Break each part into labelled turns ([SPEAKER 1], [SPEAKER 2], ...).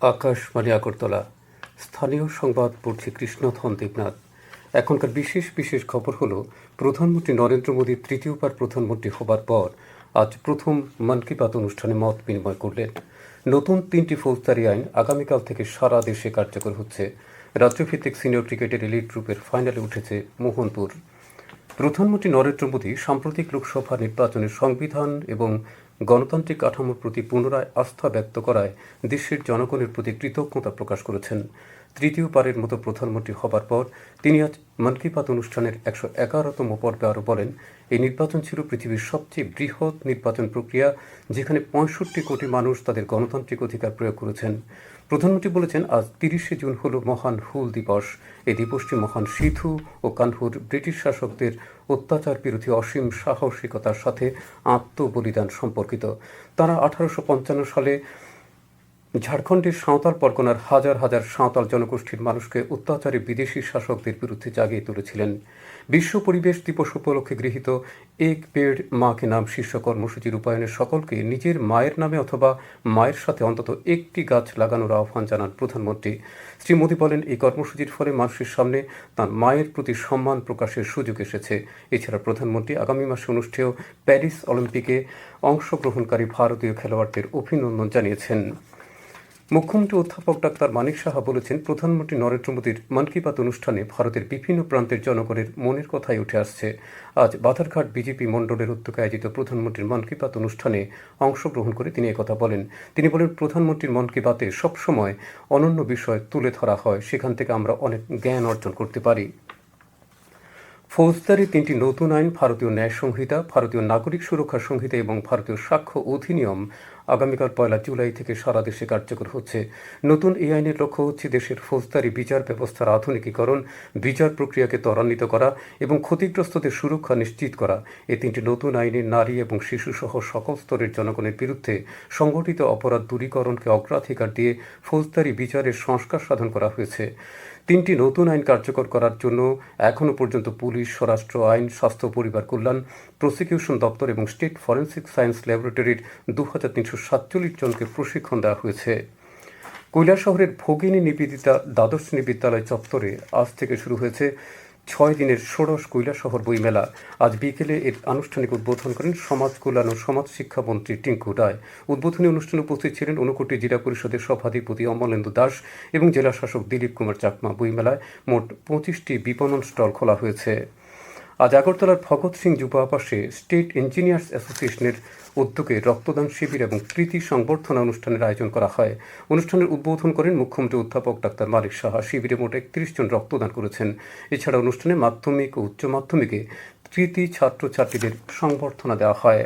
[SPEAKER 1] আকাশবাণী আগরতলা। স্থানীয় সংবাদ পড়ছে কৃষ্ণধন দেবনাথ। এখনকার বিশেষ বিশেষ খবর হলো, প্রধানমন্ত্রী নরেন্দ্র মোদী তৃতীয়বার প্রধানমন্ত্রী হবার পর আজ প্রথম মন কি বাত অনুষ্ঠানে মত বিনিময় করলেন। নতুন তিনটি ফৌজদারি আইন আগামীকাল থেকে সারা দেশে কার্যকর হচ্ছে। রাজ্যভিত্তিক সিনিয়র ক্রিকেটের এলিট গ্রুপের ফাইনালে উঠেছে মোহনপুর। প্রধানমন্ত্রী নরেন্দ্র মোদী সাম্প্রতিক লোকসভা নির্বাচনে সংবিধান এবং গণতান্ত্রিক কাঠামোর প্রতি পুনরায় আস্থা ব্যক্ত করায় দেশের জনগণের প্রতি কৃতজ্ঞতা প্রকাশ করেছেন। তৃতীয়বারের মতো প্রধানমন্ত্রী হবার পর তিনি আজ মন কি বাত অনুষ্ঠানের একশো এগারোতম পর্বে আরও বলেন, এই নির্বাচন ছিল পৃথিবীর সবচেয়ে বৃহৎ নির্বাচন প্রক্রিয়া, যেখানে পঁয়ষট্টি কোটি মানুষ তাদের গণতান্ত্রিক অধিকার প্রয়োগ করেছেন। প্রধানমন্ত্রী বলেছেন, আজ তিরিশে জুন হল মহান হুল দিবস। এই দিবসটি মহান সিধু ও কানহুর ব্রিটিশ শাসকদের অত্যাচার বিরোধী অসীম সাহসিকতার সাথে আত্মবলিদান সম্পর্কিত। তারা আঠারোশো পঞ্চান্ন সালে ঝাড়খণ্ডের সাঁওতাল পরগনার হাজার হাজার সাঁওতাল জনগোষ্ঠীর মানুষকে অত্যাচারী বিদেশি শাসকদের বিরুদ্ধে জাগিয়ে তুলেছিলেন। বিশ্ব পরিবেশ দিবস উপলক্ষে গৃহীত এক পেড় মাকে নাম শীর্ষ কর্মসূচি রূপায়ণের সকলকে নিজের মায়ের নামে অথবা মায়ের সাথে অন্তত একটি গাছ লাগানোর আহ্বান জানান প্রধানমন্ত্রী। শ্রী মোদী বলেন, এই কর্মসূচির ফলে মানুষের সামনে তার মায়ের প্রতি সম্মান প্রকাশের সুযোগ এসেছে। এছাড়া প্রধানমন্ত্রী আগামী মাসে অনুষ্ঠেয় প্যারিস অলিম্পিকে অংশগ্রহণকারী ভারতীয় খেলোয়াড়দের অভিনন্দন জানিয়েছেন। মুখ্যমন্ত্রী অধ্যাপক ডাক্তার মানিক সাহা বলেছেন, প্রধানমন্ত্রী নরেন্দ্র মোদীর মন কি বাত অনুষ্ঠানে ভারতের বিভিন্ন প্রান্তের জনগণের মনের কথাই উঠে আসছে। আজ বাধারঘাট বিজেপি মণ্ডলের উদ্যোগে আয়োজিত প্রধানমন্ত্রীর মন কি বাত অনুষ্ঠানে অংশগ্রহণ করে তিনি একথা বলেন। তিনি বলেন, প্রধানমন্ত্রীর মন কি বাতে সবসময় অনন্য বিষয় তুলে ধরা হয়, সেখান থেকে আমরা অনেক জ্ঞান অর্জন করতে পারি। ফৌজদারি তিনটি নতুন আইন, ভারতীয় ন্যায় সংহিতা ভারতীয় নাগরিক সুরক্ষা সংহিতা এবং ভারতীয় সাক্ষ্য অধিনিয়ম আগামীকাল পয়লা জুলাই থেকে সারা দেশে কার্যকর হচ্ছে। নতুন এই আইনের লক্ষ্য হচ্ছে দেশের ফৌজদারি বিচার ব্যবস্থার আধুনিকীকরণ, বিচার প্রক্রিয়াকে ত্বরান্বিত করা এবং ক্ষতিগ্রস্তদের সুরক্ষা নিশ্চিত করা। এই তিনটি নতুন আইনে নারী এবং শিশুসহ সকল স্তরের জনগণের বিরুদ্ধে সংগঠিত অপরাধ দূরীকরণকে অগ্রাধিকার দিয়ে ফৌজদারি বিচারের সংস্কার সাধন করা হয়েছে। তিনটি নতুন আইন কার্যকর করার জন্য এখনও পর্যন্ত পুলিশ, স্বরাষ্ট্র আইন, স্বাস্থ্য পরিবার কল্যাণ, প্রসিকিউশন দপ্তর এবং স্টেট ফরেন্সিক সায়েন্স ল্যাবরেটরির দু হাজার তিনশো সাতচল্লিশ জনকে প্রশিক্ষণ দেওয়া হয়েছে। কৈলাসহরের ভগিনী নিবেদিতা দ্বাদশ শ্রেণি বিদ্যালয় চত্বরে আজ থেকে শুরু হয়েছে ছয় দিনের ষোড়শ কৈলাসহর বইমেলা। আজ বিকেলে এর আনুষ্ঠানিক উদ্বোধন করেন সমাজ কল্যাণ ও সমাজ শিক্ষামন্ত্রী টিঙ্কু রায়। উদ্বোধনী অনুষ্ঠানে উপস্থিত ছিলেন ঊনকোটি জেলা পরিষদের সভাধিপতি অমলেন্দু দাস এবং জেলা শাসক দিলীপ কুমার চাকমা। বইমেলায় মোট পঁচিশটি বিপণন স্টল খোলা হয়েছে। আজ আগরতলার ভগৎ সিং যুব আবাসে স্টেট ইঞ্জিনিয়ার্স অ্যাসোসিয়েশনের উদ্যোগে রক্তদান শিবির এবং কৃতি সংবর্ধনা অনুষ্ঠানের আয়োজন করা হয়। অনুষ্ঠানের উদ্বোধন করেন মুখ্যমন্ত্রী অধ্যাপক ডাক্তার মালিক সাহা। শিবিরে মোট একত্রিশ জন রক্তদান করেছেন। এছাড়া অনুষ্ঠানে মাধ্যমিক ও উচ্চ মাধ্যমিকে কৃতি ছাত্রছাত্রীদের সংবর্ধনা দেওয়া হয়।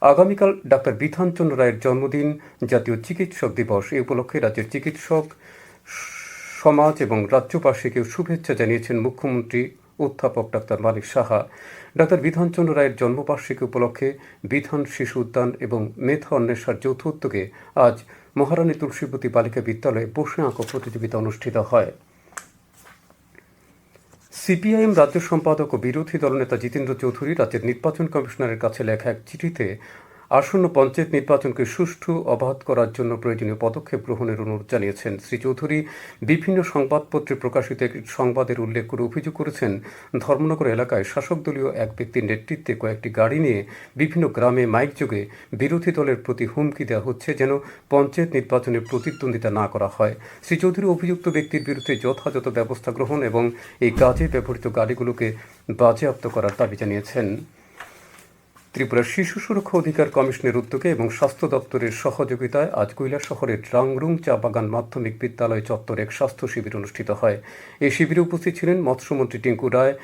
[SPEAKER 1] আগামীকাল ডাক্তার বিধানচন্দ্র রায়ের জন্মদিন, জাতীয় চিকিৎসক দিবস। এই উপলক্ষে রাজ্যের চিকিৎসক, সমাজ এবং রাজ্যবাসীকে শুভেচ্ছা জানিয়েছেন মুখ্যমন্ত্রী অধ্যাপক ডাক্তার মালিক সাহা, ডাক্তার বিধানচন্দ্র রায়ের জন্মবার্ষিকী উপলক্ষে বিধান শিশু উদ্যান এবং মেধা অন্বেষার যৌথ উদ্যোগে আজ মহারানী তুলসীবতী বালিকা বিদ্যালয়ে বসে আঁকো প্রতিযোগিতা অনুষ্ঠিত হয়। সিপিআইএম রাজ্য সম্পাদক ও বিরোধী দলনেতা জিতেন্দ্র চৌধুরী রাজ্যের নির্বাচন কমিশনারের কাছে লেখা এক চিঠিতে আসন্ন পঞ্চায়েত নির্বাচনকে সুষ্ঠু অবাধ করার জন্য প্রয়োজনীয় পদক্ষেপ গ্রহণের অনুরোধ জানিয়েছেন শ্রী চৌধুরী। বিভিন্ন সংবাদপত্রে প্রকাশিত এক সংবাদের উল্লেখ করে অভিযোগ করেছেন, ধর্মনগর এলাকায় শাসক দলীয় এক ব্যক্তির নেতৃত্বে কয়েকটি গাড়ি নিয়ে বিভিন্ন গ্রামে মাইক যোগে বিরোধী দলের প্রতি হুমকি দেওয়া হচ্ছে যেন পঞ্চায়েত নির্বাচনে প্রতিদ্বন্দ্বিতা না করা হয়। শ্রী চৌধুরী অভিযুক্ত ব্যক্তির বিরুদ্ধে যথাযথ ব্যবস্থা গ্রহণ এবং এই কাজে ব্যবহৃত গাড়িগুলোকে বাজেয়াপ্ত করার দাবি জানিয়েছেন। ত্রিপুরা শিশু সুরক্ষা অধিকার কমিশনের উদ্যোগে এবং স্বাস্থ্য দপ্তরের সহযোগিতায় আজ কৈলা শহরের রাংরুং চা বাগান মাধ্যমিক বিদ্যালয় চত্বরে এক স্বাস্থ্য শিবির অনুষ্ঠিত হয়। এই শিবিরে উপস্থিত ছিলেন মৎস্যমন্ত্রী টিঙ্কু রায়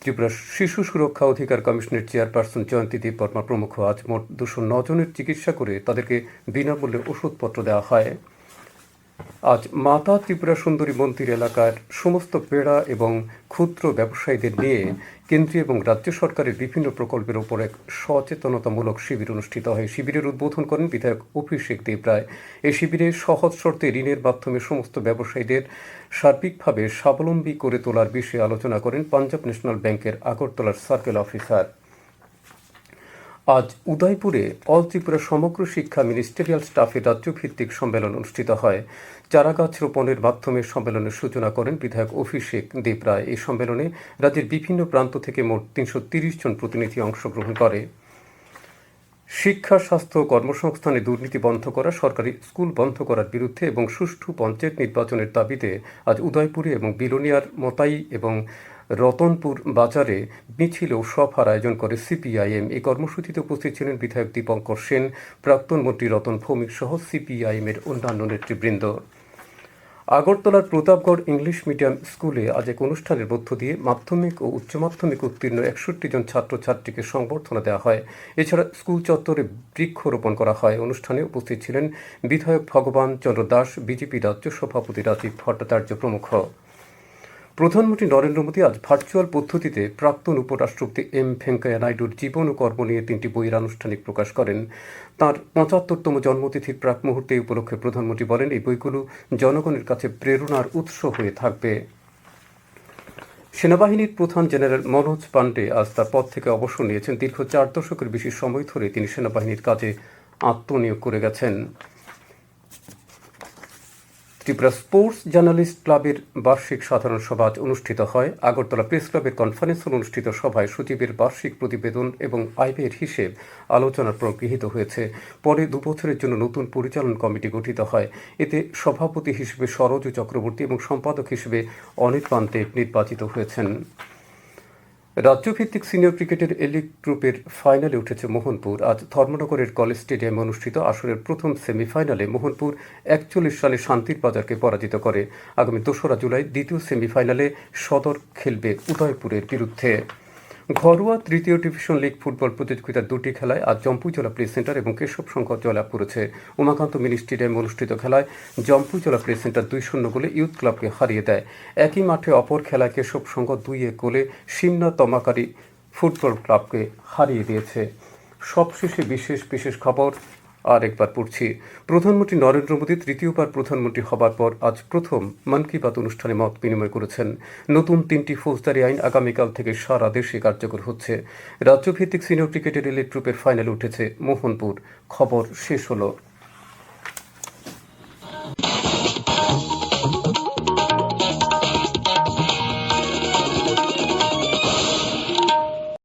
[SPEAKER 1] ত্রিপুরা শিশু সুরক্ষা অধিকার কমিশনের চেয়ারপারসন জয়ন্তী দেব বর্মা প্রমুখ। আজ মোট দুশো জনের চিকিৎসা করে তাদেরকে বিনামূল্যে ওষুধপত্র দেওয়া হয়। আজ মাতা ত্রিপুরা সুন্দরী মন্দির এলাকার সমস্ত পেড়া এবং ক্ষুদ্র ব্যবসায়ীদের নিয়ে কেন্দ্রীয় এবং রাজ্য সরকারের বিভিন্ন প্রকল্পের ওপর এক সচেতনতামূলক শিবির অনুষ্ঠিত হয়। শিবিরের উদ্বোধন করেন বিধায়ক অভিষেক দেব রায় এই শিবিরে সহজ শর্তে ঋণের মাধ্যমে সমস্ত ব্যবসায়ীদের সার্বিকভাবে স্বাবলম্বী করে তোলার বিষয়ে আলোচনা করেন পাঞ্জাব ন্যাশনাল ব্যাংকের আগরতলার সার্কেল অফিসার। আজ উদয়পুরে অল ত্রিপুরা সমগ্র শিক্ষা মিনিস্টেরিয়াল স্টাফের রাজ্যভিত্তিক সম্মেলন অনুষ্ঠিত হয়। চারাগাছ রোপণের মাধ্যমে সম্মেলনের সূচনা করেন বিধায়ক অভিষেক দেব রায়। এই সম্মেলনে রাজ্যের বিভিন্ন প্রান্ত থেকে মোট তিনশো তিরিশ জন প্রতিনিধি অংশগ্রহণ করে। শিক্ষা, স্বাস্থ্য কর্মসংস্থানে দুর্নীতি বন্ধ করা, সরকারি স্কুল বন্ধ করার বিরুদ্ধে এবং সুষ্ঠু পঞ্চায়েত নির্বাচনের দাবিতে আজ উদয়পুরে এবং বিলোনিয়ার মতাই এবং রতনপুর বাজারে মিছিল ও সভার আয়োজন করে সিপিআইএম। এই কর্মসূচিতে উপস্থিত ছিলেন বিধায়ক দীপঙ্কর সেন, প্রাক্তন মন্ত্রী রতন ভৌমিক সহ সিপিআইএম এর অন্যান্য নেতৃবৃন্দ। আগরতলার প্রতাপগড় ইংলিশ মিডিয়াম স্কুলে আজ এক অনুষ্ঠানের মধ্য দিয়ে মাধ্যমিক ও উচ্চ মাধ্যমিক উত্তীর্ণ একষট্টি জন ছাত্রছাত্রীকে সংবর্ধনা দেওয়া হয়। এছাড়া স্কুল চত্বরে বৃক্ষরোপণ করা হয়। অনুষ্ঠানে উপস্থিত ছিলেন বিধায়ক ভগবান চন্দ্র দাস, বিজেপি রাজ্য সভাপতি রাজীব ভট্টাচার্য প্রমুখ। প্রধানমন্ত্রী নরেন্দ্র মোদী আজ ভার্চুয়াল পদ্ধতিতে প্রাক্তন উপরাষ্ট্রপতি এম ভেঙ্কাইয়া নাইডুর জীবন ও কর্ম নিয়ে তিনটি বইয়ের আনুষ্ঠানিক প্রকাশ করেন। তাঁর পঁচাত্তরতম জন্মতিথির প্রাক মুহূর্তে উপলক্ষে প্রধানমন্ত্রী বলেন, এই বইগুলো জনগণের কাছে প্রেরণার উৎস হয়ে থাকবে। সেনাবাহিনীর প্রধান জেনারেল মনোজ পান্ডে আজ তার পদ থেকে অবসর নিয়েছেন। দীর্ঘ চার দশকের বেশি সময় ধরে তিনি সেনাবাহিনীর কাজে আত্মনিয়োগ করে গেছেন। ত্রিপুরা স্পোর্টস জার্নালিস্ট ক্লাবের বার্ষিক সাধারণ সভা অনুষ্ঠিত হয়। আগরতলা প্রেস ক্লাবের কনফারেন্স হল অনুষ্ঠিত সভায় সচিবের বার্ষিক প্রতিবেদন এবং আইবের হিসেব আলোচনার পর গৃহীত হয়েছে। পরে দুবছরের জন্য নতুন পরিচালন কমিটি গঠিত হয়। এতে সভাপতি হিসেবে সরোজ চক্রবর্তী এবং সম্পাদক হিসেবে অনির্বাণ দেব নির্বাচিত হয়েছেন। রাজ্যভিত্তিক সিনিয়র ক্রিকেটের এলিগ গ্রুপের ফাইনালে উঠেছে মোহনপুর। আজ ধর্মনগরের কলেজ স্টেডিয়ামে অনুষ্ঠিত আসরের প্রথম সেমিফাইনালে মোহনপুর একচল্লিশ সালে শান্তির বাজারকে পরাজিত করে। আগামী দোসরা জুলাই দ্বিতীয় সেমিফাইনালে সদর খেলবে উদয়পুরের বিরুদ্ধে। ঘরোয়া তৃতীয় ডিভিশন লিগ ফুটবল প্রতিযোগিতার দুটি খেলায় আজ জম্পুজলা প্লে সেন্টার এবং কেশব সংঘ জয়লাভ করেছে। উমাকান্ত মিনি স্টেডিয়ামে অনুষ্ঠিত খেলায় জম্পুজলা প্লে সেন্টার দুই শূন্য গোলে ইউথ ক্লাবকে হারিয়ে দেয়। একই মাঠে অপর খেলায় কেশব সংঘ দুই এক গোলে সিমনা তমাকারী ফুটবল ক্লাবকে হারিয়ে দিয়েছে। সবশেষে বিশেষ বিশেষ খবর আর একবার পড়ছি। প্রধানমন্ত্রী নরেন্দ্র মোদী তৃতীয়বার প্রধানমন্ত্রী হবার পর আজ প্রথম মন কি বাত অনুষ্ঠানে মত বিনিময় করেছেন। নতুন তিনটি ফৌজদারি আইন আগামীকাল থেকে সারা দেশে কার্যকর হচ্ছে। রাজ্যভিত্তিক সিনিয়র ক্রিকেটের এলিট গ্রুপের ফাইনালে উঠেছে মোহনপুর। খবর শেষ হলো।